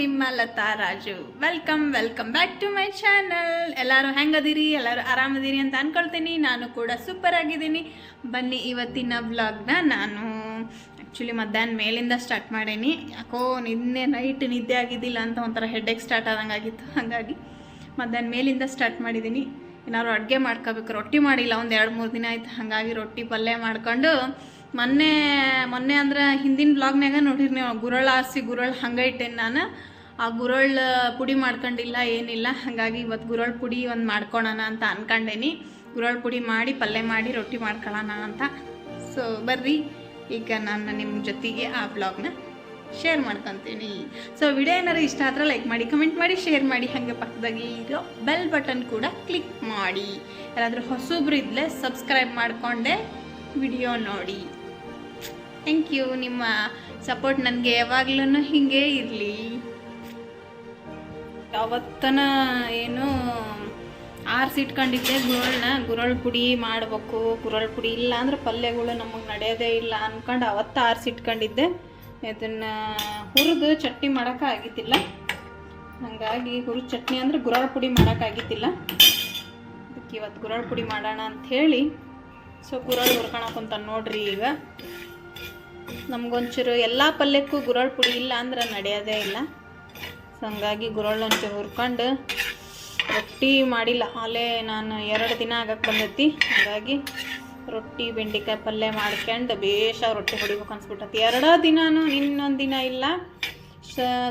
ನಿಮ್ಮ Latha Raju. Welcome welcome back to my channel ಎಲ್ಲರೂ ಹೆಂಗದಿರಿ? ಎಲ್ಲರೂ ಆರಾಮದಿರಿ ಅಂತ ಅನ್ಕೊಳ್ತೀನಿ. ನಾನು ಕೂಡ ಸೂಪರ್ ಆಗಿದ್ದೀನಿ. ಬನ್ನಿ ಇವತ್ತಿನ ವ್ಲಾಗ್ನ ನಾನು ಆ್ಯಕ್ಚುಲಿ ಮಧ್ಯಾಹ್ನ ಮೇಲಿಂದ ಸ್ಟಾರ್ಟ್ ಮಾಡೀನಿ. ಯಾಕೋ ನಿನ್ನೆ ನೈಟ್ ನಿದ್ದೆ ಆಗಿದ್ದಿಲ್ಲ ಅಂತ ಒಂಥರ ಹೆಡ್ಡೇಕ್ ಸ್ಟಾರ್ಟ್ ಆದಂಗೆ ಆಗಿತ್ತು. ಹಾಗಾಗಿ ಮಧ್ಯಾಹ್ನ ಮೇಲಿಂದ ಸ್ಟಾರ್ಟ್ ಮಾಡಿದ್ದೀನಿ ಏನಾದ್ರು ಅಡುಗೆ ಮಾಡ್ಕೋಬೇಕು. ರೊಟ್ಟಿ ಮಾಡಿಲ್ಲ. ಒಂದು ಎರಡು ಮೂರು ದಿನ ಆಯ್ತು. ಹಾಗಾಗಿ ರೊಟ್ಟಿ ಪಲ್ಯ ಮಾಡ್ಕೊಂಡು ಮೊನ್ನೆ ಮೊನ್ನೆ ಅಂದ್ರೆ ಹಿಂದಿನ ಬ್ಲಾಗ್ನಾಗ ನೋಡಿರಿ ನೀವು ಗುರಳ್ ಆರಿಸಿ ಗುರಳ್ ಹಂಗೆ ಇಟ್ಟೇನೆ ನಾನು. ಆ ಗುರಳ್ ಪುಡಿ ಮಾಡ್ಕೊಂಡಿಲ್ಲ, ಏನಿಲ್ಲ. ಹಾಗಾಗಿ ಇವತ್ತು ಗುರಳ್ ಪುಡಿ ಒಂದು ಮಾಡ್ಕೊಳೋಣ ಅಂತ ಅನ್ಕೊಂಡೇನಿ. ಗುರಳ್ ಪುಡಿ ಮಾಡಿ, ಪಲ್ಯ ಮಾಡಿ, ರೊಟ್ಟಿ ಮಾಡ್ಕೊಳ್ಳೋಣ ಅಂತ. ಸೊ ಬರ್ರಿ. ಈಗ ನಾನು ನಿಮ್ಮ ಜೊತೆಗೆ ಆ ಬ್ಲಾಗ್ನ ಶೇರ್ ಮಾಡ್ಕೊತೀನಿ. ಸೊ ವಿಡಿಯೋ ಏನಾರು ಇಷ್ಟ ಆದ್ರೆ ಲೈಕ್ ಮಾಡಿ ಕಮೆಂಟ್ ಮಾಡಿ ಶೇರ್ ಮಾಡಿ. ಹಾಗೆ ಪಕ್ಕದಾಗಿ ಇರೋ ಬೆಲ್ ಬಟನ್ ಕೂಡ ಕ್ಲಿಕ್ ಮಾಡಿ. ಯಾರಾದರೂ ಹೊಸೊಬ್ರು ಇದ್ದರೆ ಸಬ್ಸ್ಕ್ರೈಬ್ ಮಾಡಿಕೊಂಡೆ ವಿಡಿಯೋ ನೋಡಿ. ಥ್ಯಾಂಕ್ ಯು ನಿಮ್ಮ ಸಪೋರ್ಟ್ ನನಗೆ ಯಾವಾಗ್ಲೂ ಹಿಂಗೆ ಇರಲಿ. ಯಾವತ್ತನ ಏನು ಆರಿಸಿಟ್ಕೊಂಡಿದ್ದೆ ಗುರಳನ್ನ ಗುರಳ್ ಪುಡಿ ಮಾಡಬೇಕು. ಗುರಳ್ ಪುಡಿ ಇಲ್ಲ ಅಂದ್ರೆ ಪಲ್ಯಗಳು ನಮಗೆ ನಡೆಯೋದೇ ಇಲ್ಲ ಅಂದ್ಕೊಂಡು ಅವತ್ತು ಆರಿಸಿಟ್ಕೊಂಡಿದ್ದೆ ಇದನ್ನು ಹುರಿದು ಚಟ್ನಿ ಮಾಡೋಕೆ ಆಗಿದ್ದಿಲ್ಲ. ಹಾಗಾಗಿ ಹುರಿದು ಚಟ್ನಿ ಅಂದ್ರೆ ಗುರಳ್ ಪುಡಿ ಮಾಡೋಕ್ಕಾಗಿದ್ದಿಲ್ಲ ಅದಕ್ಕೆ ಇವತ್ತು ಗುರಳ್ ಪುಡಿ ಮಾಡೋಣ ಅಂತ ಹೇಳಿ. ಸೊ ಗುರಳ್ ಹುರ್ಕೊಳಕ್ಕಂತ ನೋಡ್ರಿ ಈಗ. ನಮ್ಗೊಂಚೂರು ಎಲ್ಲ ಪಲ್ಯಕ್ಕೂ ಗುರಳ್ ಪುಡಿ ಇಲ್ಲ ಅಂದ್ರೆ ನಡೆಯೋದೇ ಇಲ್ಲ. ಸೊ ಹಂಗಾಗಿ ಒಂಚೂರು ಹುರ್ಕೊಂಡು ರೊಟ್ಟಿ ಮಾಡಿಲ್ಲ. ಅಲ್ಲೇ ನಾನು ಎರಡು ದಿನ ಆಗಕ್ಕೆ ಬಂದೈತಿ. ಹಾಗಾಗಿ ರೊಟ್ಟಿ, ಬೆಂಡೆಕಾಯಿ ಪಲ್ಯ ಮಾಡ್ಕೊಂಡು ಬೇಷ ರೊಟ್ಟಿ ಹೊಡಿಬೇಕು ಅನ್ಸ್ಬಿಟ್ಟತಿ. ಎರಡೋ ದಿನಾನು ಇನ್ನೊಂದು ದಿನ ಇಲ್ಲ.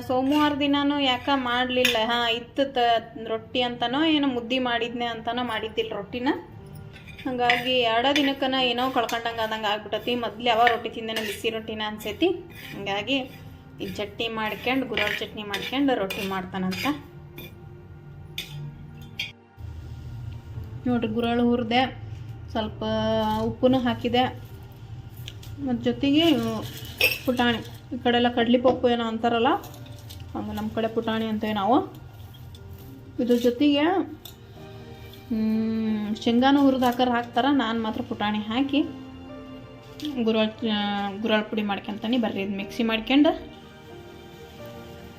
ಸೋಮವಾರ ದಿನಾನು ಯಾಕೆ ಮಾಡಲಿಲ್ಲ. ಹಾಂ, ಇತ್ತು ತ, ರೊಟ್ಟಿ ಅಂತನೋ ಏನೋ ಮುದ್ದೆ ಮಾಡಿದ್ನೆ ಅಂತನೋ ಮಾಡಿದ್ದಿಲ್ಲ ರೊಟ್ಟಿನ. ಹಾಗಾಗಿ ಎರಡೋ ದಿನಕ್ಕನ ಏನೋ ಕಳ್ಕೊಂಡಂಗೆ ಆದಂಗೆ ಆಗ್ಬಿಟ್ಟತಿ ಮೊದಲು ಯಾವ ರೊಟ್ಟಿ ತಿಂದೇನೆ ಬಿಸಿ ರೊಟ್ಟಿನ ಅನ್ಸೈತಿ. ಹಾಗಾಗಿ ಈ ಚಟ್ನಿ ಮಾಡ್ಕೊಂಡು ಗುರಳ್ ಚಟ್ನಿ ಮಾಡ್ಕೊಂಡು ರೊಟ್ಟಿ ಮಾಡ್ತಾನಂತ. ನೋಡ್ರಿ ಗುರಳು ಹುರಿದೆ ಸ್ವಲ್ಪ ಉಪ್ಪು ಹಾಕಿದೆ. ಮತ್ತು ಜೊತೆಗೆ ಪುಟಾಣಿ. ಈ ಕಡೆ ಎಲ್ಲ ಕಡ್ಲಿ ಪಪ್ಪು ಏನೋ ಅಂತಾರಲ್ಲ ಹಂಗೆ ನಮ್ಮ ಕಡೆ ಪುಟಾಣಿ ಅಂತೇವೆ ನಾವು ಇದ್ರ ಜೊತೆಗೆ ಶೇಂಗಾನು ಹುರಿದು ಹಾಕರ್ ಹಾಕ್ತಾರೆ ನಾನು ಮಾತ್ರ ಪುಟಾಣಿ ಹಾಕಿ ಗುರಳ್ ಗುರಳ್ ಪುಡಿ ಮಾಡ್ಕೊಂತಾನೆ. ಬರ್ರಿ ಇದು ಮಿಕ್ಸಿ ಮಾಡ್ಕೊಂಡು.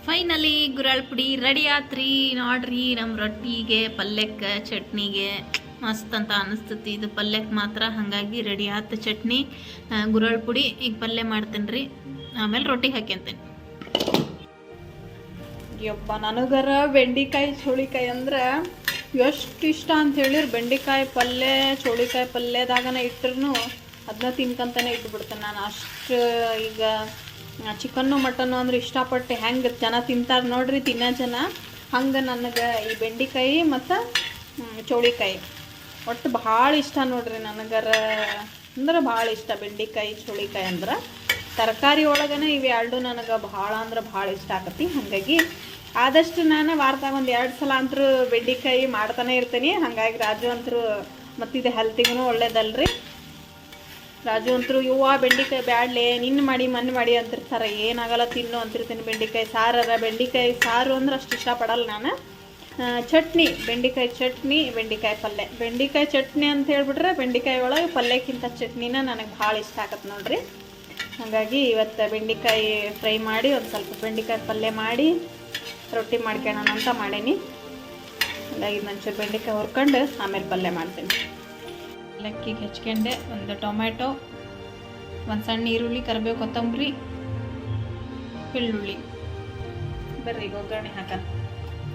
ಫೈನಲಿ ಗುರಳ್ ಪುಡಿ ರೆಡಿ ಆತ್ರಿ. ನೋಡ್ರಿ ನಮ್ಮ ರೊಟ್ಟಿಗೆ ಪಲ್ಯಕ್ಕೆ ಚಟ್ನಿಗೆ ಮಸ್ತ್ ಅಂತ ಅನಿಸ್ತತಿ. ಇದು ಪಲ್ಯಕ್ಕೆ ಮಾತ್ರ ಹಾಗಾಗಿ ರೆಡಿ ಆತ ಚಟ್ನಿ. ಗುರಳ್ ಪುಡಿ ಈಗ ಪಲ್ಯ ಮಾಡ್ತೇನೆ ರೀ ಆಮೇಲೆ ರೊಟ್ಟಿ ಹಾಕ್ಯಂತೇನೆ. ಯಪ್ಪ ನನಗರ ಬೆಂಡಿಕಾಯಿ ಚೋಳಿಕಾಯಿ ಅಂದ್ರೆ ಎಷ್ಟು ಇಷ್ಟ ಅಂತ ಹೇಳಿರ್ ಬೆಂಡೆಕಾಯಿ ಪಲ್ಯ, ಚೋಳಿಕಾಯಿ ಪಲ್ಯದಾಗನ ಇಟ್ಟರು ಅದನ್ನ ತಿನ್ಕಂತಾನೆ ಇಟ್ಬಿಡ್ತೇನೆ ನಾನು. ಅಷ್ಟು ಈಗ ಚಿಕನ್ನು, ಮಟನ್ನು ಅಂದ್ರೆ ಇಷ್ಟಪಟ್ಟು ಹೆಂಗೆ ಜನ ತಿಂತಾರೆ ನೋಡ್ರಿ ತಿನ್ನೋ ಜನ. ಹಂಗೆ ನನಗೆ ಈ ಬೆಂಡೆಕಾಯಿ ಮತ್ತು ಚೌಳಿಕಾಯಿ ಒಟ್ಟು ಭಾಳ ಇಷ್ಟ ನೋಡ್ರಿ ನನಗರ. ಅಂದ್ರೆ ಭಾಳ ಇಷ್ಟ ಬೆಂಡೆಕಾಯಿ, ಚೌಳಿಕಾಯಿ ಅಂದ್ರೆ. ತರಕಾರಿ ಒಳಗೇ ಇವೆರಡು ನನಗೆ ಭಾಳ ಅಂದ್ರೆ ಭಾಳ ಇಷ್ಟ ಆಕತಿ. ಹಾಗಾಗಿ ಆದಷ್ಟು ನಾನು ವಾರದಾಗ ಒಂದು ಎರಡು ಸಲ ಅಂತರೂ ಬೆಂಡೆಕಾಯಿ ಮಾಡ್ತಾನೆ ಇರ್ತೀನಿ. ಹಾಗಾಗಿ ರಾಜು ಅಂತರೂ ಮತ್ತಿದು ಹೆಲ್ತಿಗೂ ಒಳ್ಳೇದಲ್ರಿ. ರಾಜು ಅಂತರೂ ಯುವ ಬೆಂಡೆಕಾಯಿ ಬ್ಯಾಡ್ಲೆ ನಿನ್ನ ಮಾಡಿ ಮಣ್ಣು ಮಾಡಿ ಅಂತಿರ್ತಾರೆ. ಏನಾಗಲ್ಲ, ತಿನ್ನು ಅಂತಿರ್ತೀನಿ ಬೆಂಡೆಕಾಯಿ ಸಾರರ ಬೆಂಡೆಕಾಯಿ ಸಾರು ಅಂದ್ರೆ ಅಷ್ಟು ಇಷ್ಟಪಡಲ್ಲ ನಾನು. ಚಟ್ನಿ, ಬೆಂಡೆಕಾಯಿ ಚಟ್ನಿ, ಬೆಂಡೆಕಾಯಿ ಪಲ್ಯ ಬೆಂಡೆಕಾಯಿ ಚಟ್ನಿ ಅಂತ ಹೇಳ್ಬಿಟ್ರೆ ಬೆಂಡೆಕಾಯಿ ಒಳಗೆ ಪಲ್ಯಕ್ಕಿಂತ ಚಟ್ನಿನ ನನಗೆ ಭಾಳ ಇಷ್ಟ ಆಗತ್ತೆ ನೋಡ್ರಿ. ಹಾಗಾಗಿ ಇವತ್ತು ಬೆಂಡೆಕಾಯಿ ಫ್ರೈ ಮಾಡಿ ಒಂದು ಸ್ವಲ್ಪ ಬೆಂಡೆಕಾಯಿ ಪಲ್ಯ ಮಾಡಿ ರೊಟ್ಟಿ ಮಾಡ್ಕೊಳ್ಳೋಣ ಅಂತ ಮಾಡೀನಿ. ಹಾಗಾಗಿ ನಿಮಿಷ ಬೆಂಡೆಕಾಯಿ ಹುರ್ಕೊಂಡು ಆಮೇಲೆ ಪಲ್ಯ ಮಾಡ್ತೀನಿ. ಲೆಕ್ಕಿಗೆ ಹೆಚ್ಕೊಂಡೆ, ಒಂದು ಟೊಮ್ಯಾಟೊ, ಒಂದು ಸಣ್ಣ ಈರುಳ್ಳಿ, ಕರಿಬೇವು ಕೊತ್ತಂಬರಿ, ಬೆಳ್ಳುಳ್ಳಿ. ಬರ್ರಿ, ಈಗ ಒಗ್ಗರಣೆ ಹಾಕೋಣ.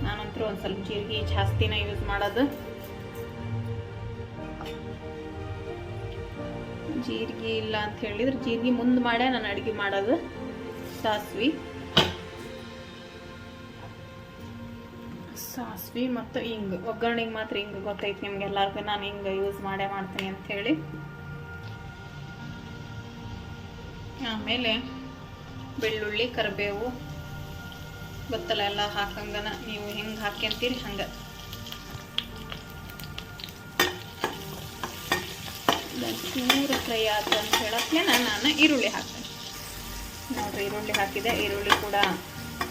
ನಾನಂತರೂ ಒಂದು ಸ್ವಲ್ಪ ಜೀರಿಗೆ ಜಾಸ್ತಿನ ಯೂಸ್ ಮಾಡೋದು. ಜೀರಿಗೆ ಇಲ್ಲ ಅಂತ ಹೇಳಿದ್ರೆ ಜೀರಿಗೆ ಮುಂದೆ ಮಾಡೇ ನಾನು ಅಡುಗೆ ಮಾಡೋದು. ಸಾಸ್ವಿ. ಸಾಸ್ವಿ ಮತ್ತು ಹಿಂಗೆ ಒಗ್ಗರಣೆಗೆ ಮಾತ್ರ ಹಿಂಗೆ ಗೊತ್ತೈತೆ ನಿಮ್ಗೆ ಎಲ್ಲರಿಗೂ. ನಾನು ಹಿಂಗೆ ಯೂಸ್ ಮಾಡೇ ಮಾಡ್ತೀನಿ ಅಂತ ಹೇಳಿ. ಆಮೇಲೆ ಬೆಳ್ಳುಳ್ಳಿ, ಕರಿಬೇವು ಗೊತ್ತಲ್ಲ ಎಲ್ಲ ಹಾಕಂಗನ ನೀವು ಹೆಂಗೆ ಹಾಕ್ಯಂತೀರಿ ಹಂಗೆ. ಚೂರು ಫ್ರೈ ಆಯ್ತು ಅಂತ ಹೇಳಕ್ಕೆ ನಾನು ಈರುಳ್ಳಿ ಹಾಕ್ತೇನೆ. ನೋಡ್ರಿ, ಈರುಳ್ಳಿ ಹಾಕಿದೆ. ಈರುಳ್ಳಿ ಕೂಡ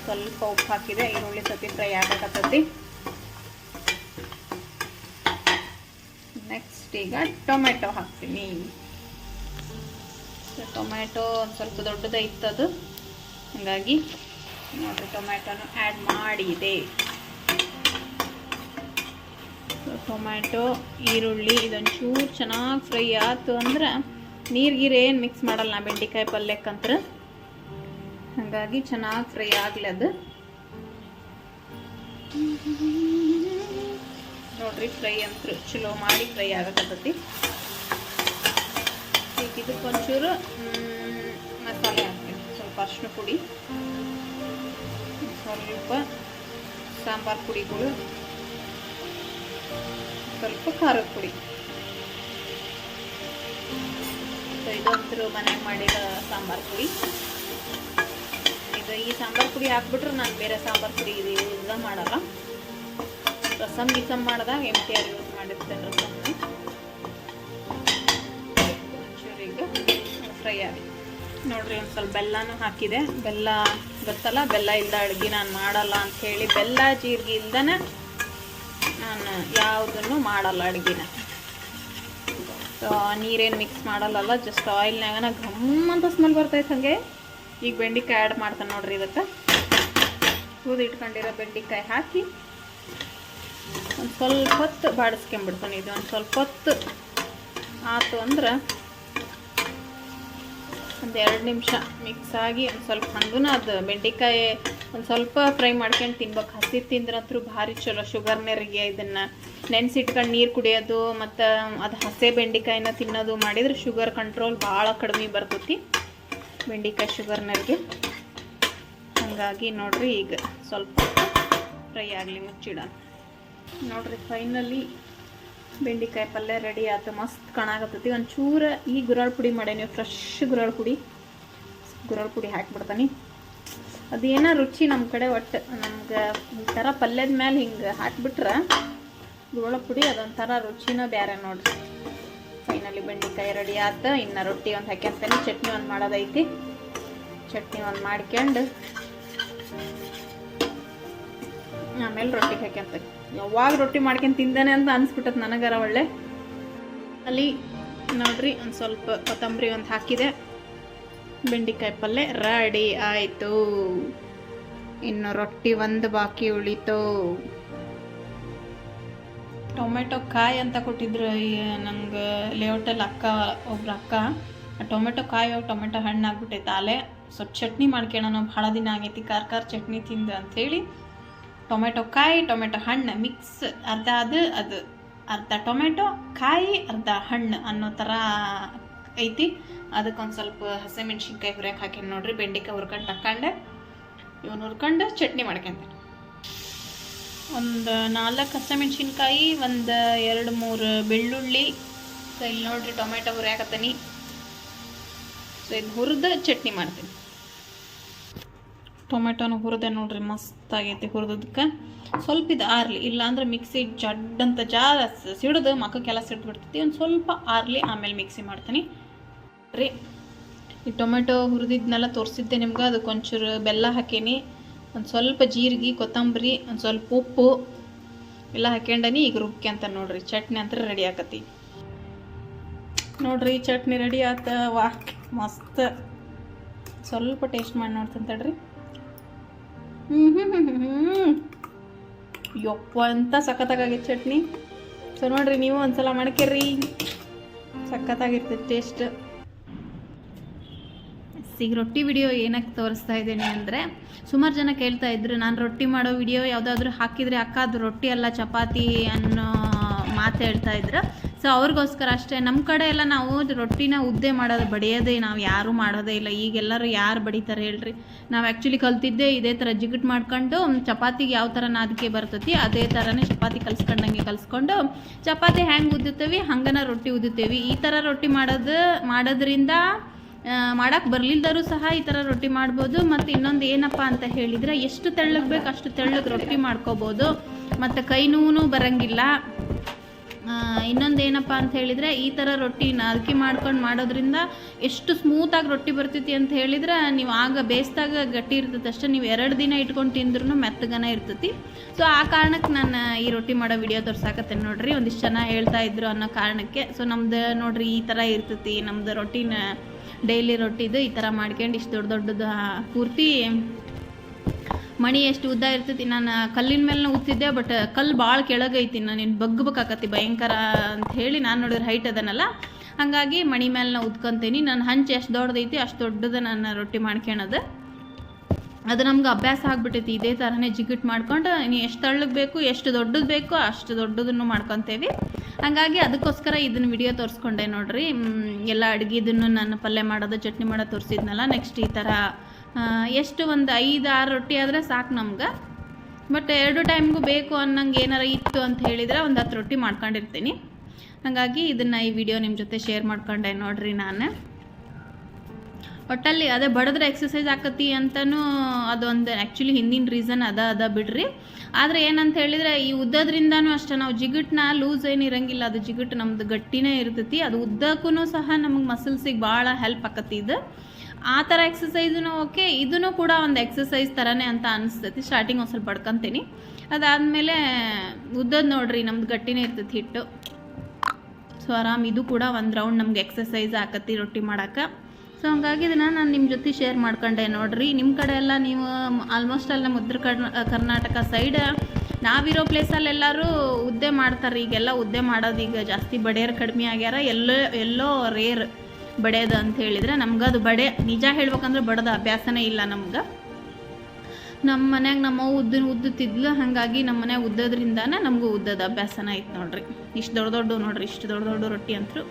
ಸ್ವಲ್ಪ ಉಪ್ಪು ಹಾಕಿದೆ ಈರುಳ್ಳಿ ಸತಿ ಫ್ರೈ ಆಗಕತ್ತೈತಿ ನೆಕ್ಸ್ಟ್ ಈಗ ಟೊಮೆಟೊ ಹಾಕ್ತೀನಿ. ಟೊಮೆಟೊ ಒಂದು ಸ್ವಲ್ಪ ದೊಡ್ಡದೈತದು ಹಾಗಾಗಿ ನೋಡಿರಿ ಟೊಮ್ಯಾಟೊನು ಆ್ಯಡ್ ಮಾಡಿದೆ. ಟೊಮ್ಯಾಟೊ, ಈರುಳ್ಳಿ ಇದೊಂಚೂರು ಚೆನ್ನಾಗಿ ಫ್ರೈ ಆಯ್ತು ಅಂದ್ರೆ ನೀರು ಗೀರು ಏನು ಮಿಕ್ಸ್ ಮಾಡಲ್ಲ ನಾ ಬೆಂಡೆಕಾಯಿ ಪಲ್ಯಕ್ಕಂತ್ರ. ಹಾಗಾಗಿ ಚೆನ್ನಾಗಿ ಫ್ರೈ ಆಗಲಿ ಅದು. ನೋಡ್ರಿ ಫ್ರೈ ಅಂತೂ ಚಲೋ ಮಾಡಿ ಫ್ರೈ ಆಗಕತ್ತೈತಿ. ಈಗ ಇದಕ್ಕೆ ಒಂಚೂರು ಮಸಾಲೆ ಹಾಕ್ತೀನಿ. ಸ್ವಲ್ಪ ಅರಿಶಿನ ಪುಡಿ, ಸ್ವಲ್ಪ ಸಾಂಬಾರು ಪುಡಿಗಳು, ಸ್ವಲ್ಪ ಖಾರದ ಪುಡಿ. ಇದಂತರೂ ಮನೆಗೆ ಮಾಡಿದ ಸಾಂಬಾರು ಪುಡಿ. ಇದು ಈ ಸಾಂಬಾರು ಪುಡಿ ಹಾಕ್ಬಿಟ್ರೆ ನಾನು ಬೇರೆ ಸಾಂಬಾರು ಪುಡಿ ಇದು ಯೂಸ್ ಮಾಡಲ್ಲ. ರಸಮ್ ಗಿಸಮ್ ಮಾಡಿದಾಗ ಆರ್ ಯೂಸ್ ಮಾಡಿರ್ತೇನೆ ರಸಮ್ನ ಚೂರಿಗೆ ಫ್ರೈ ಆಗಿ. ನೋಡ್ರಿ ಒಂದು ಸ್ವಲ್ಪ ಬೆಲ್ಲನೂ ಹಾಕಿದೆ. ಬೆಲ್ಲ ಗೊತ್ತಲ್ಲ, ಬೆಲ್ಲ ಇಲ್ಲದ ಅಡುಗೆ ನಾನು ಮಾಡಲ್ಲ ಅಂತ ಹೇಳಿ ಬೆಲ್ಲ ಜೀರಿಗೆ ಇಲ್ದನೆ ನಾನು ಯಾವುದನ್ನು ಮಾಡಲ್ಲ ಅಡುಗೆನ. ನೀರೇನು ಮಿಕ್ಸ್ ಮಾಡಲ್ಲಲ್ಲ ಜಸ್ಟ್ ಆಯಿಲ್ನಾಗ ಘಮ್ ಅಂತ ಸ್ಮೆಲ್ ಬರ್ತೈತೆ ಹಾಗೆ. ಈಗ ಬೆಂಡೆಕಾಯಿ ಆ್ಯಡ್ ಮಾಡ್ತಾನೆ ನೋಡ್ರಿ ಇದಕ್ಕೆ. ಕೂದು ಇಟ್ಕೊಂಡಿರೋ ಬೆಂಡೆಕಾಯಿ ಹಾಕಿ ಒಂದು ಸ್ವಲ್ಪ ಹೊತ್ತು ಬಾಡಿಸ್ಕೊಂಬಿಡ್ತಾನೆ. ಇದು ಒಂದು ಸ್ವಲ್ಪ ಹೊತ್ತು ಆತು ಅಂದ್ರೆ ಒಂದು ಎರಡು ನಿಮಿಷ ಮಿಕ್ಸ್ ಆಗಿ ಒಂದು ಸ್ವಲ್ಪ ಹಂಗೂ ಅದು ಬೆಂಡೆಕಾಯಿ ಒಂದು ಸ್ವಲ್ಪ ಫ್ರೈ ಮಾಡ್ಕೊಂಡು ತಿನ್ಬೇಕು. ಹಸಿ ತಿಂದ್ರಂತೂ ಭಾರಿ ಚಲೋ. ಶುಗರ್ನರಿಗೆ ಇದನ್ನು ನೆನೆಸಿಟ್ಕೊಂಡು ನೀರು ಕುಡಿಯೋದು ಮತ್ತು ಅದು ಹಸೆ ಬೆಂಡೆಕಾಯಿನ ತಿನ್ನೋದು ಮಾಡಿದ್ರೆ ಶುಗರ್ ಕಂಟ್ರೋಲ್ ಭಾಳ ಕಡಿಮೆ ಬರ್ತೈತಿ. ಬೆಂಡೆಕಾಯಿ ಶುಗರ್ನರಿಗೆ ಹಾಗಾಗಿ ನೋಡಿರಿ ಈಗ ಸ್ವಲ್ಪ ಫ್ರೈ ಆಗಲಿ ಮುಚ್ಚಿಡೋಣ. ನೋಡಿರಿ ಫೈನಲಿ ಬೆಂಡೆಕಾಯಿ ಪಲ್ಯ ರೆಡಿ ಆಯ್ತು ಮಸ್ತ್ ಕಾಣಾಕತ್ತೈತಿ ಚೂರ ಈ ಗುರಾಳ್ ಪುಡಿ ನೀವು ಫ್ರೆಶ್ ಗುರಾಳ್ ಪುಡಿ. ಗುರಾಳ್ ಪುಡಿ ಹಾಕಿಬಿಡ್ತಾನೆ. ಅದೇನೋ ರುಚಿ ನಮ್ಮ ಕಡೆ ಒಟ್ಟು ನಮ್ಗೆ ಒಂಥರ ಥರ ಪಲ್ಯದ ಮೇಲೆ ಹಿಂಗೆ ಹಾಕ್ಬಿಟ್ರೆ ಗುರಾಳ ಪುಡಿ ಅದೊಂಥರ ರುಚಿನ ಬೇರೆ ನೋಡ್ರಿ. ಬೆಂಡೆಕಾಯಿ ರೆಡಿ ಆಯ್ತು ಇನ್ನು ರೊಟ್ಟಿ ಒಂದು ಹಾಕ್ಯಂತಾನೆ ಚಟ್ನಿ ಒಂದು ಮಾಡೋದೈತಿ. ಚಟ್ನಿ ಒಂದು ಮಾಡ್ಕೊಂಡು ಆಮೇಲೆ ರೊಟ್ಟಿ ಹಾಕ್ಯಂತ. ಯಾವಾಗ ರೊಟ್ಟಿ ಮಾಡ್ಕೊಂಡು ತಿಂದೇನೆ ಅಂತ ಅನ್ಸ್ಬಿಟ್ಟತ್ ನನಗರ ಒಳ್ಳೆ. ಅಲ್ಲಿ ನೋಡ್ರಿ ಒಂದು ಸ್ವಲ್ಪ ಕೊತ್ತಂಬರಿ ಒಂದು ಹಾಕಿದೆ. ಬೆಂಡೆಕಾಯಿ ಪಲ್ಯ ರೆಡಿ ಆಯಿತು. ಇನ್ನು ರೊಟ್ಟಿ ಒಂದು ಬಾಕಿ ಉಳಿತು. ಟೊಮೆಟೊ ಕಾಯಿ ಅಂತ ಕೊಟ್ಟಿದ್ರು ನಂಗೆ ಲೇಔಟಲ್ಲಿ ಅಕ್ಕ, ಒಬ್ರು ಅಕ್ಕ. ಟೊಮೆಟೊ ಕಾಯಿ ಟೊಮೆಟೊ ಹಣ್ಣು ಆಗ್ಬಿಟ್ಟೈತೆ. ಆಲೆ ಸ್ವಲ್ಪ ಚಟ್ನಿ ಮಾಡ್ಕೊಳ್ಳೋಣ ಭಾಳ ದಿನ ಆಗೈತಿ ಖಾರ ಖಾರ ಚಟ್ನಿ ತಿಂದು ಅಂಥೇಳಿ ಟೊಮೆಟೊ ಕಾಯಿ, ಟೊಮೆಟೊ ಹಣ್ಣು ಮಿಕ್ಸ್ ಅರ್ಧ ಅದು ಅದು ಅರ್ಧ ಟೊಮೆಟೊ ಕಾಯಿ, ಅರ್ಧ ಹಣ್ಣು ಅನ್ನೋ ಥರ ಐತಿ. ಅದಕ್ಕೊಂದು ಸ್ವಲ್ಪ ಹಸಿಮೆಣ್ಸಿನ್ಕಾಯಿ ಹುರಿಯಕ್ಕೆ ಹಾಕೀನಿ ನೋಡ್ರಿ, ಬೆಂಡೆಕಾಯಿ ಹುರ್ಕೊಂಡು ತಕ್ಕೊಂಡೆ. ಇವನು ಹುರ್ಕೊಂಡು ಚಟ್ನಿ ಮಾಡ್ಕೊಂತೇನೆ. ಒಂದು ನಾಲ್ಕು ಹಸಿಮೆಣ್ಸಿನ್ಕಾಯಿ, ಒಂದು ಎರಡು ಮೂರು ಬೆಳ್ಳುಳ್ಳಿ. ಸೊ ಇಲ್ಲಿ ನೋಡಿರಿ ಟೊಮೆಟೊ ಹುರಿಯಾಕತ್ತೀನಿ ಸೊ ಇದು ಹುರಿದ ಚಟ್ನಿ ಮಾಡ್ತೀನಿ. ಟೊಮೆಟೊನ ಹುರಿದೆ ನೋಡ್ರಿ ಮಸ್ತ್ ಆಗೈತಿ ಹುರಿದಕ್ಕೆ ಸ್ವಲ್ಪ ಇದು ಆರ್ಲಿ, ಇಲ್ಲಾಂದ್ರೆ ಮಿಕ್ಸಿ ಜಡ್ ಅಂತ ಜಾ ಸಿಡಿದು ಮಕ್ಕಕ್ಕೆಲ್ಲ ಸಿಡ್ದು ಬಿಡ್ತೈತಿ ಒಂದು ಸ್ವಲ್ಪ ಆರ್ಲಿ ಆಮೇಲೆ ಮಿಕ್ಸಿ ಮಾಡ್ತೀನಿ. ರೀ, ಈ ಟೊಮೆಟೊ ಹುರಿದಿದ್ನೆಲ್ಲ ತೋರಿಸಿದ್ದೆ ನಿಮ್ಗೆ ಅದಕ್ಕೆ ಒಂಚೂರು ಬೆಲ್ಲ ಹಾಕೀನಿ. ಒಂದು ಸ್ವಲ್ಪ ಜೀರಿಗೆ, ಕೊತ್ತಂಬರಿ, ಒಂದು ಸ್ವಲ್ಪ ಉಪ್ಪು ಎಲ್ಲ ಹಾಕ್ಯಂಡನಿ ಈಗ ರುಬ್ಕ್ಯಂತ ನೋಡ್ರಿ. ಚಟ್ನಿ ಅಂತ ರೆಡಿ ಆಕತಿ. ನೋಡ್ರಿ, ಚಟ್ನಿ ರೆಡಿ ಆತ. ವಾ, ಮಸ್ತ್. ಸ್ವಲ್ಪ ಟೇಸ್ಟ್ ಮಾಡಿ ನೋಡ್ತೀನಿ ತಡ್ರಿ. ಹ್ಞೂ ಅಂತ ಸಖತ್ತಾಗೈತೆ ಚಟ್ನಿ. ಸೊ ನೋಡ್ರಿ, ನೀವು ಒಂದ್ಸಲ ಮಾಡ್ಕೇರಿ ಸಖತ್ತಾಗಿರ್ತೈತೆ ಟೇಸ್ಟ್ ಈಗ ರೊಟ್ಟಿ ವಿಡಿಯೋ ಏನಕ್ಕೆ ತೋರಿಸ್ತಾ ಇದ್ದೀನಿ ಅಂದರೆ, ಸುಮಾರು ಜನ ಕೇಳ್ತಾ ಇದ್ರು, ನಾನು ರೊಟ್ಟಿ ಮಾಡೋ ವಿಡಿಯೋ ಯಾವುದಾದ್ರೂ ಹಾಕಿದರೆ ಅಕ್ಕ ಅದು ರೊಟ್ಟಿ ಅಲ್ಲ, ಚಪಾತಿ ಅನ್ನೋ ಮಾತು ಹೇಳ್ತಾ ಇದ್ರು. ಸೊ ಅವ್ರಿಗೋಸ್ಕರ ಅಷ್ಟೇ ನಮ್ಮ ಕಡೆ ಎಲ್ಲ ನಾವು ರೊಟ್ಟಿನ ಉದ್ದೆ ಮಾಡೋದು ಬಡಿಯೋದೇ ನಾವು ಯಾರೂ ಮಾಡೋದೇ ಇಲ್ಲ. ಈಗೆಲ್ಲರೂ ಯಾರು ಬಡಿತಾರೆ ಹೇಳ್ರಿ. ನಾವು ಆ್ಯಕ್ಚುಲಿ ಕಲ್ತಿದ್ದೆ ಇದೇ ಥರ ಜಿಗಿಟ್ ಮಾಡ್ಕೊಂಡು, ಚಪಾತಿಗೆ ಯಾವ ಥರ ನಾದಿಕೆ ಬರ್ತೈತಿ, ಅದೇ ಥರನೇ ಚಪಾತಿ ಕಲ್ಸ್ಕೊಂಡಂಗೆ ಕಲ್ಸ್ಕೊಂಡು, ಚಪಾತಿ ಹೆಂಗೆ ಉದ್ದುತ್ತೇವೆ, ಹಂಗನ ರೊಟ್ಟಿ ಉದ್ದುತ್ತೇವೆ. ಈ ಥರ ರೊಟ್ಟಿ ಮಾಡೋದು, ಮಾಡೋದ್ರಿಂದ ಮಾಡೋಕ್ಕೆ ಬರಲಿಲ್ಲದರೂ ಸಹ ಈ ಥರ ರೊಟ್ಟಿ ಮಾಡ್ಬೋದು. ಮತ್ತು ಇನ್ನೊಂದು ಏನಪ್ಪ ಅಂತ ಹೇಳಿದರೆ, ಎಷ್ಟು ತೆಳ್ಳಗೆ ಬೇಕು ಅಷ್ಟು ತೆಳ್ಳಗೆ ರೊಟ್ಟಿ ಮಾಡ್ಕೋಬೋದು. ಮತ್ತು ಕೈ ನೋವು ಬರಂಗಿಲ್ಲ. ಇನ್ನೊಂದು ಏನಪ್ಪ ಅಂತ ಹೇಳಿದರೆ, ಈ ಥರ ರೊಟ್ಟಿನ ಅದ್ಕೆ ಮಾಡ್ಕೊಂಡು ಮಾಡೋದ್ರಿಂದ ಎಷ್ಟು ಸ್ಮೂತಾಗಿ ರೊಟ್ಟಿ ಬರ್ತೈತಿ ಅಂತ ಹೇಳಿದ್ರೆ, ನೀವು ಆಗ ಬೇಯಿಸಿದಾಗ ಗಟ್ಟಿ ಇರ್ತೈತೆ ಅಷ್ಟೇ. ನೀವು ಎರಡು ದಿನ ಇಟ್ಕೊಂಡು ತಿಂದ್ರೂ ಮೆತ್ತಗನ ಇರ್ತೈತಿ. ಸೊ ಆ ಕಾರಣಕ್ಕೆ ನಾನು ಈ ರೊಟ್ಟಿ ಮಾಡೋ ವಿಡಿಯೋ ತೋರ್ಸಾಕತ್ತೇನೆ ನೋಡ್ರಿ. ಒಂದಿಷ್ಟು ಜನ ಹೇಳ್ತಾ ಇದ್ರು ಅನ್ನೋ ಕಾರಣಕ್ಕೆ. ಸೊ ನಮ್ದು ನೋಡ್ರಿ ಈ ಥರ ಇರ್ತೈತಿ, ನಮ್ದು ರೊಟ್ಟಿನ ಡೈಲಿ ರೊಟ್ಟಿದು ಈ ಥರ ಮಾಡ್ಕೊಂಡು ಇಷ್ಟು ದೊಡ್ಡ ದೊಡ್ಡದು ಪೂರ್ತಿ ಮಣಿ ಎಷ್ಟು ಉದ್ದ ಇರ್ತೈತಿ, ನಾನು ಕಲ್ಲಿನ ಮೇಲೆ ಉತ್ತಿದ್ದೆ ಬಟ್ ಕಲ್ಲು ಭಾಳ ಕೆಳಗೈತಿ, ನಾನು ಇನ್ನು ಬಗ್ಬೇಕಾಕತಿ ಭಯಂಕರ ಅಂತ ಹೇಳಿ ನಾನು ನೋಡಿದ್ರೆ ಹೈಟ್ ಅದನಲ್ಲ. ಹಾಗಾಗಿ ಮಣಿ ಮೇಲೆ ನಾ ಉದ್ಕೊಂತೀನಿ ನಾನು ಹಂಚು ಎಷ್ಟು ದೊಡ್ಡದೈತಿ, ಅಷ್ಟು ದೊಡ್ಡದು ನಾನು ರೊಟ್ಟಿ ಮಾಡ್ಕೊಳೋದು. ಅದು ನಮ್ಗೆ ಅಭ್ಯಾಸ ಆಗ್ಬಿಟ್ಟೈತಿ. ಇದೇ ಥರನೇ ಜಿಗಿಟ್ ಮಾಡ್ಕೊಂಡು ನೀ ಎಷ್ಟು ತಳ್ಳಗೆ ಬೇಕು, ಎಷ್ಟು ದೊಡ್ಡದು ಬೇಕೋ, ಅಷ್ಟು ದೊಡ್ಡದನ್ನು ಮಾಡ್ಕೊತೇವಿ. ಹಾಗಾಗಿ ಅದಕ್ಕೋಸ್ಕರ ಇದನ್ನು ವಿಡಿಯೋ ತೋರಿಸ್ಕೊಂಡೆ ನೋಡ್ರಿ. ಎಲ್ಲ ಅಡುಗೆದನ್ನು ನಾನು ಪಲ್ಯ ಮಾಡೋದು, ಚಟ್ನಿ ಮಾಡೋದು ತೋರಿಸಿದ್ನಲ್ಲ ನೆಕ್ಸ್ಟ್ ಈ ಥರ ಎಷ್ಟು ಒಂದು ಐದು, ಆರು ರೊಟ್ಟಿ ಆದರೆ ಸಾಕು ನಮ್ಗೆ. ಬಟ್ ಎರಡು ಟೈಮ್ಗೂ ಬೇಕು ಅನ್ನಂಗೆ ಏನಾರ ಇತ್ತು ಅಂತ ಹೇಳಿದ್ರೆ ಒಂದು ಹತ್ತು ರೊಟ್ಟಿ ಮಾಡ್ಕೊಂಡಿರ್ತೀನಿ. ಹಾಗಾಗಿ ಇದನ್ನು ಈ ವಿಡಿಯೋ ನಿಮ್ಮ ಜೊತೆ ಶೇರ್ ಮಾಡ್ಕೊಂಡೆ ನೋಡ್ರಿ ನಾನು. ಒಟ್ಟಲ್ಲಿ ಅದೇ ಬಡದ್ರೆ ಎಕ್ಸಸೈಸ್ ಆಕತಿ ಅಂತಲೂ ಅದೊಂದು ಆ್ಯಕ್ಚುಲಿ ಹಿಂದಿನ ರೀಸನ್ ಅದ ಅದ ಬಿಡ್ರಿ. ಆದರೆ ಏನಂತ ಹೇಳಿದ್ರೆ ಈ ಉದ್ದದ್ರಿಂದನೂ ಅಷ್ಟೇ, ನಾವು ಜಿಗುಟ್ನ ಲೂಸ್ ಏನು ಇರಂಗಿಲ್ಲ, ಅದು ಜಿಗುಟ್ ನಮ್ದು ಗಟ್ಟಿನೇ ಇರ್ತೈತಿ. ಅದು ಉದ್ದಕ್ಕೂ ಸಹ ನಮಗೆ ಮಸಲ್ಸಿಗೆ ಭಾಳ ಹೆಲ್ಪ್ ಆಕತಿ ಇದು. ಆ ಥರ ಎಕ್ಸಸೈಸೂ ಓಕೆ ಇದೂ ಕೂಡ ಒಂದು ಎಕ್ಸಸೈಸ್ ಥರನೇ ಅಂತ ಅನಿಸ್ತೈತಿ. ಸ್ಟಾರ್ಟಿಂಗ್ ಒಂದು ಸ್ವಲ್ಪ ಪಡ್ಕೊತೀನಿ ಅದಾದಮೇಲೆ ಉದ್ದದ್ದು ನೋಡ್ರಿ, ನಮ್ದು ಗಟ್ಟಿನೇ ಇರ್ತೈತಿ ಹಿಟ್ಟು. ಸೊ ಆರಾಮ್, ಇದು ಕೂಡ ಒಂದು ರೌಂಡ್ ನಮ್ಗೆ ಎಕ್ಸಸೈಸ್ ಆಕತಿ ರೊಟ್ಟಿ ಮಾಡೋಕೆ. ಸೊ ಹಂಗಾಗಿ ಇದನ್ನು ನಾನು ನಿಮ್ಮ ಜೊತೆ ಶೇರ್ ಮಾಡ್ಕೊಂಡೆ ನೋಡಿರಿ. ನಿಮ್ಮ ಕಡೆ ಎಲ್ಲ ನೀವು ಆಲ್ಮೋಸ್ಟ್ ಅಲ್ಲಿ ನಮ್ಮ ಉತ್ತರ ಕರ್ನ, ಕರ್ನಾಟಕ ಸೈಡ್ ನಾವಿರೋ ಪ್ಲೇಸಲ್ಲೆಲ್ಲರೂ ಉದ್ದೆ ಮಾಡ್ತಾರೆ ಈಗೆಲ್ಲ ಉದ್ದೆ ಮಾಡೋದು ಈಗ ಜಾಸ್ತಿ ಬಡೆಯರು ಕಡಿಮೆ ಆಗ್ಯಾರ. ಎಲ್ಲೋ ಎಲ್ಲೋ ರೇರ್ ಬಡೆಯೋದು ಅಂತ ಹೇಳಿದ್ರೆ ನಮ್ಗೆ ಅದು ಬಡೆ. ನಿಜ ಹೇಳ್ಬೇಕಂದ್ರೆ ಬಡದ ಅಭ್ಯಾಸನೇ ಇಲ್ಲ ನಮ್ಗೆ. ನಮ್ಮ ಮನ್ಯಾಗ ನಮ್ಮ ಉದ್ದು ಉದ್ದು, ಉದ್ದುತ್ತಿದ್ಲು. ಹಾಗಾಗಿ ನಮ್ಮ ಮನ್ಯಾಗ ಉದ್ದೋದ್ರಿಂದಾನೇ ನಮಗೂ ಉದ್ದದ ಅಭ್ಯಾಸನ ಐತೆ ನೋಡ್ರಿ. ಇಷ್ಟು ದೊಡ್ಡ ದೊಡ್ಡ ನೋಡ್ರಿ, ಇಷ್ಟು ದೊಡ್ಡ ದೊಡ್ಡ ರೊಟ್ಟಿ ಅಂತೂ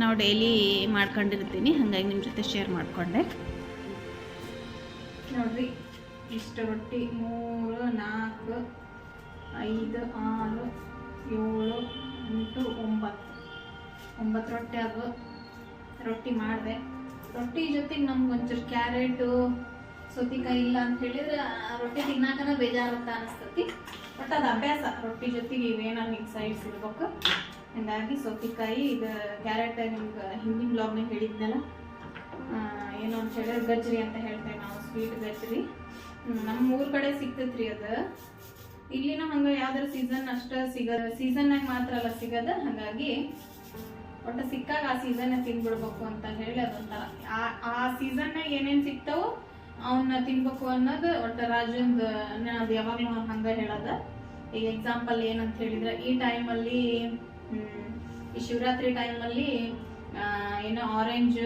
ನಾವು ಡೈಲಿ ಮಾಡ್ಕೊಂಡಿರ್ತೀನಿ. ಹಾಗಾಗಿ ನಿಮ್ಮ ಜೊತೆ ಶೇರ್ ಮಾಡಿಕೊಂಡೆ. ನೋಡ್ರಿ, ಇಷ್ಟು ರೊಟ್ಟಿ ಮೂರು, ನಾಲ್ಕು, ಐದು, ಆರು, ಏಳು, ಎಂಟು, ಒಂಬತ್ತು. ಒಂಬತ್ತು ರೊಟ್ಟಿ ಅದು. ರೊಟ್ಟಿ ಮಾಡಿದೆ. ರೊಟ್ಟಿ ಜೊತೆಗೆ ನಮ್ಗೆ ಒಂಚೂರು ಕ್ಯಾರೆಟು, ಸೌತಿಕಾಯಿ ಇಲ್ಲ ಅಂತ ಹೇಳಿದ್ರೆ ರೊಟ್ಟಿ ತಿನ್ನಾಕನ ಬೇಜಾರಂತ ಅನಿಸ್ತತಿ. ಬಟ್ ಅದು ಅಭ್ಯಾಸ. ರೊಟ್ಟಿ ಜೊತೆಗೆ ಇವೇನಾರು ಮಿಕ್ಸ್ ಸೈಡ್ಸ್ ಇರ್ಬೇಕು ಹಂಗಾಗಿ ಸೌತಿಕಾಯಿ, ಇದು ಕ್ಯಾರೆಟ್ ನಿಮ್ಗೆ ಹಿಂದಿನ ಬ್ಲಾಗ್ನ ಹೇಳಿದ್ನಲ್ಲ ಏನೋ ಅಂತ ಹೇಳಿದ್ರೆ ಗಜ್ರಿ ಅಂತ ಹೇಳ್ತೇವೆ ನಾವು ಸ್ವೀಟ್ ಗಜ್ರಿ ನಮ್ಮ ಊರ ಕಡೆ ಸಿಗ್ತೈತ್ರಿ ಅದು. ಇಲ್ಲಿನ ಹಂಗ ಯಾವ್ದಾರ ಸೀಸನ್ ಅಷ್ಟ ಸೀಸನ್ ಸೀಸನ್ನಾಗ ಮಾತ್ರ ಅಲ್ಲ ಸಿಗದ, ಹಾಗಾಗಿ ಒಟ್ಟು ಸಿಕ್ಕಾಗ ಆ ಸೀಸನ್ ತಿನ್ಬಿಡ್ಬೇಕು ಅಂತ ಹೇಳಿ ಅದೊಂಥರ. ಆ ಆ ಸೀಸನ್ನಾಗ ಏನೇನು ಸಿಗ್ತಾವೋ ಅವನ್ನ ತಿನ್ಬೇಕು ಅನ್ನೋದು ಒಟ್ಟು ರಾಜಂದ್ ಅದು ಯಾವಾಗಲೂ ಹಂಗ ಹೇಳದ. ಈಗ ಎಕ್ಸಾಂಪಲ್ ಏನಂತ ಹೇಳಿದ್ರೆ, ಈ ಟೈಮಲ್ಲಿ ಈ ಶಿವರಾತ್ರಿ ಟೈಮಲ್ಲಿ ಏನೋ ಆರೆಂಜ್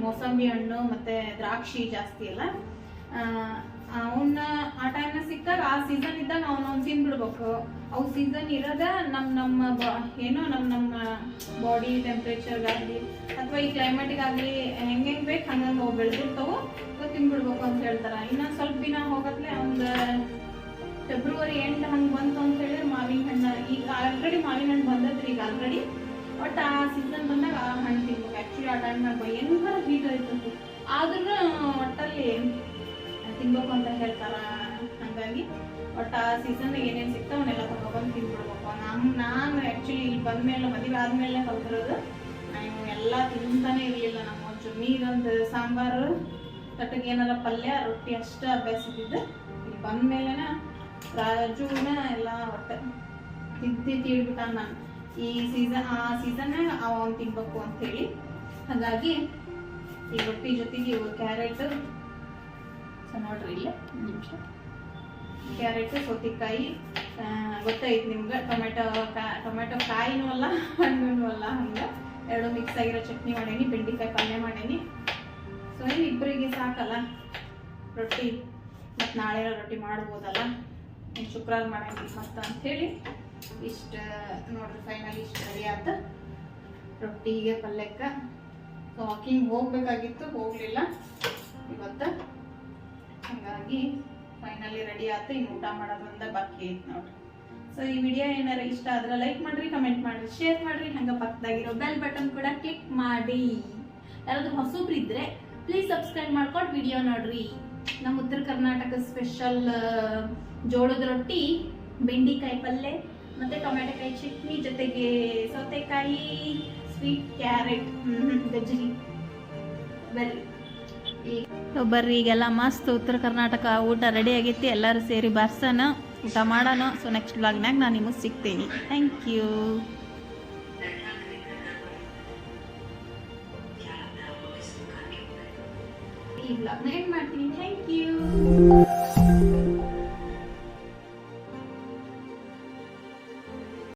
ಮೋಸಂಬಿ ಹಣ್ಣು ಮತ್ತೆ ದ್ರಾಕ್ಷಿ ಜಾಸ್ತಿ ಅಲ್ಲ? ಅವನ್ನ ಆ ಟೈಮ್ನ ಸಿಕ್ಕಾಗ ಆ ಸೀಸನ್ ಇದ್ದಾಗ ಅವನೊಂದು ತಿನ್ಬಿಡ್ಬೇಕು ಅವು ಸೀಸನ್ ಇರೋದ ನಮ್ಮ ನಮ್ಮ ಏನೋ ನಮ್ಮ ನಮ್ಮ ಬಾಡಿ ಟೆಂಪ್ರೇಚರ್ಗಾಗಲಿ ಅಥವಾ ಈ ಕ್ಲೈಮೇಟಿಗಾಗಲಿ ಹೆಂಗೆ ಬೇಕು ಹಂಗಂಗೆ ಅವು ಬೆಳೆದಿರ್ತಾವೋ ತಿನ್ಬಿಡ್ಬೇಕು ಅಂತ ಹೇಳ್ತಾರೆ. ಇನ್ನೊಂದು ಸ್ವಲ್ಪ ದಿನ ಹೋಗತ್ಲೆ ಒಂದು ಫೆಬ್ರವರಿ ಎಂಟು ಹಂಗೆ ಬಂತು ಅಂತ ಹೇಳಿದ್ರೆ ಮಾವಿನ ಹಣ್ಣು ಈಗ ಆಲ್ರೆಡಿ ಮಾವಿನ ಹಣ್ಣು ಬಂದದ್ರಿ ಈಗ ಆಲ್ರೆಡಿ ಬಟ್ ಆ ಸೀಸನ್ ಬಂದಾಗ ಆ ಹಣ್ಣು ತಿನ್ಬೇಕು. ಆ್ಯಕ್ಚುಲಿ ಆ ಟೈಮ್ನಾಗ ಭಯಂಕರ ಹೀಟ್ ಆಯ್ತು ಆದ್ರೂ ಒಟ್ಟಲ್ಲಿ ತಿನ್ಬೇಕು ಅಂತ ಹೇಳ್ತಾರ ಹಂಗಾಗಿ. ಒಟ್ಟು ಆ ಸೀಸನ್ ಏನೇನು ಸಿಗ್ತಾವ ಅವನ್ನೆಲ್ಲ ತಗೊಬಂದು ತಿನ್ಬಿಡ್ಬೇಕು. ನಮ್ಮ ನಾನು ಆ್ಯಕ್ಚುಲಿ ಇಲ್ಲಿ ಬಂದ್ಮೇಲೆ, ಮದುವೆ ಆದ್ಮೇಲೆ ಕಲ್ತಿರೋದು, ನಾನು ಎಲ್ಲ ತಿಂತಾನೆ ಇರಲಿಲ್ಲ ನಮ್ಮ ನೀರೊಂದು ಸಾಂಬಾರು, ತಟ್ಟಗೆ ಏನಾರ ಪಲ್ಯ, ರೊಟ್ಟಿ ಅಷ್ಟೇ ಅಭ್ಯಾಸ ಇದ್ದಿದ್ದು. ಇಲ್ಲಿ ಬಂದ್ಮೇಲೆನ ರಾಜುನ ಎಲ್ಲ ಒಟ್ಟು ತಿದ್ದಿ ತೀಡ್ಬಿಟ್ಟ ನಾನು ಈ ಸೀಸನ್ ಆ ಸೀಸನ್ನಾಗ ಅವನ್ ತಿನ್ಬೇಕು ಅಂತೇಳಿ ಹಾಗಾಗಿ ಈ ರೊಟ್ಟಿ ಜೊತೆಗೆ ಇವು ಕ್ಯಾರೆಟ್ ನೋಡ್ರಿ ಇಲ್ಲೇ ನಿಮಿಷ. ಕ್ಯಾರೆಟ್ ಸೌತೆಕಾಯಿ ಗೊತ್ತಾಯ್ತು ನಿಮ್ಗೆ, ಟೊಮೆಟೊ ಟೊಮೆಟೊ ಕಾಯಿನೂ ಅಲ್ಲ ಹಣ್ಣು ಅಲ್ಲ ಹಂಗೆ. ಎರಡು ಮಿಕ್ಸ್ ಆಗಿರೋ ಚಟ್ನಿ ಮಾಡೇನಿ, ಬೆಂಡೆಕಾಯಿ ಪಲ್ಯ ಮಾಡೇನಿ. ಸೊ ಇಬ್ಬರಿಗೆ ಸಾಕಲ್ಲ ರೊಟ್ಟಿ. ಮತ್ತು ನಾಳೆ ರೊಟ್ಟಿ ಮಾಡ್ಬೋದಲ್ಲ. ಶುಕ್ರವಾರ ಮಾಡಂಗಿಲ್ಲ ಮತ್ತೆ ಅಂಥೇಳಿ ಇಷ್ಟ ನೋಡ್ರಿ ಫೈನಲ್ ಇಷ್ಟು ರೆಡಿ ಆತ ರೊಟ್ಟಿಗೆ, ಪಲ್ಯಕ್ಕೆ. ಸೊ ವಾಕಿಂಗ್ ಹೋಗ್ಬೇಕಾಗಿತ್ತು, ಹೋಗಲಿಲ್ಲ. ಇವತ್ತು ಹಾಗಾಗಿ ಫೈನಲಿ ರೆಡಿ ಆಯ್ತು ಇನ್ನು ಊಟ ಮಾಡೋದ್ರಿಂದ ಬಾಕಿ ಐತೆ ನೋಡ್ರಿ. ಸೊ ಈ ವಿಡಿಯೋ ಏನಾರ ಇಷ್ಟ ಆದ್ರೆ ಲೈಕ್ ಮಾಡ್ರಿ ಕಮೆಂಟ್ ಮಾಡ್ರಿ ಶೇರ್ ಮಾಡ್ರಿ. ಹಂಗೆ ಪಕ್ಕದಾಗಿರೋ ಬೆಲ್ ಬಟನ್ ಕೂಡ ಕ್ಲಿಕ್ ಮಾಡಿ. ಯಾರಾದ್ರೂ ಹೊಸಬ್ರು ಇದ್ರೆ ಪ್ಲೀಸ್ ಸಬ್ಸ್ಕ್ರೈಬ್ ಮಾಡ್ಕೊಂಡು ವಿಡಿಯೋ ನೋಡ್ರಿ. ನಮ್ಮ ಉತ್ತರ ಕರ್ನಾಟಕ ಸ್ಪೆಷಲ್ ಜೋಳದ ರೊಟ್ಟಿ ಬೆಂಡಿಕಾಯಿ ಪಲ್ಯ ಮತ್ತೆ ಟೊಮೆಟೊಕಾಯಿ ಚಟ್ನಿ ಜೊತೆಗೆ ಸೌತೆಕಾಯಿ ಸ್ವೀಟ್ ಕ್ಯಾರೆಟ್ ಗಜ್ಜರಿ ಬರ್ರಿ. ಸೊ ಬರ್ರಿ ಈಗೆಲ್ಲ ಮಸ್ತ್ ಉತ್ತರ ಕರ್ನಾಟಕ ಊಟ ರೆಡಿ ಆಗೈತಿ ಎಲ್ಲರೂ ಸೇರಿ ಬರ್ಸೋಣ ಊಟ ಮಾಡೋಣ. ಸೊ ನೆಕ್ಸ್ಟ್ ಬ್ಲಾಗ್ನಾಗ ನಾನು ನಿಮಗೆ ಸಿಗ್ತೀನಿ. ಥ್ಯಾಂಕ್ ಯು ಈ ಬ್ಲಾಗ್ನ ಏನು ಮಾಡ್ತೀನಿ? Thank you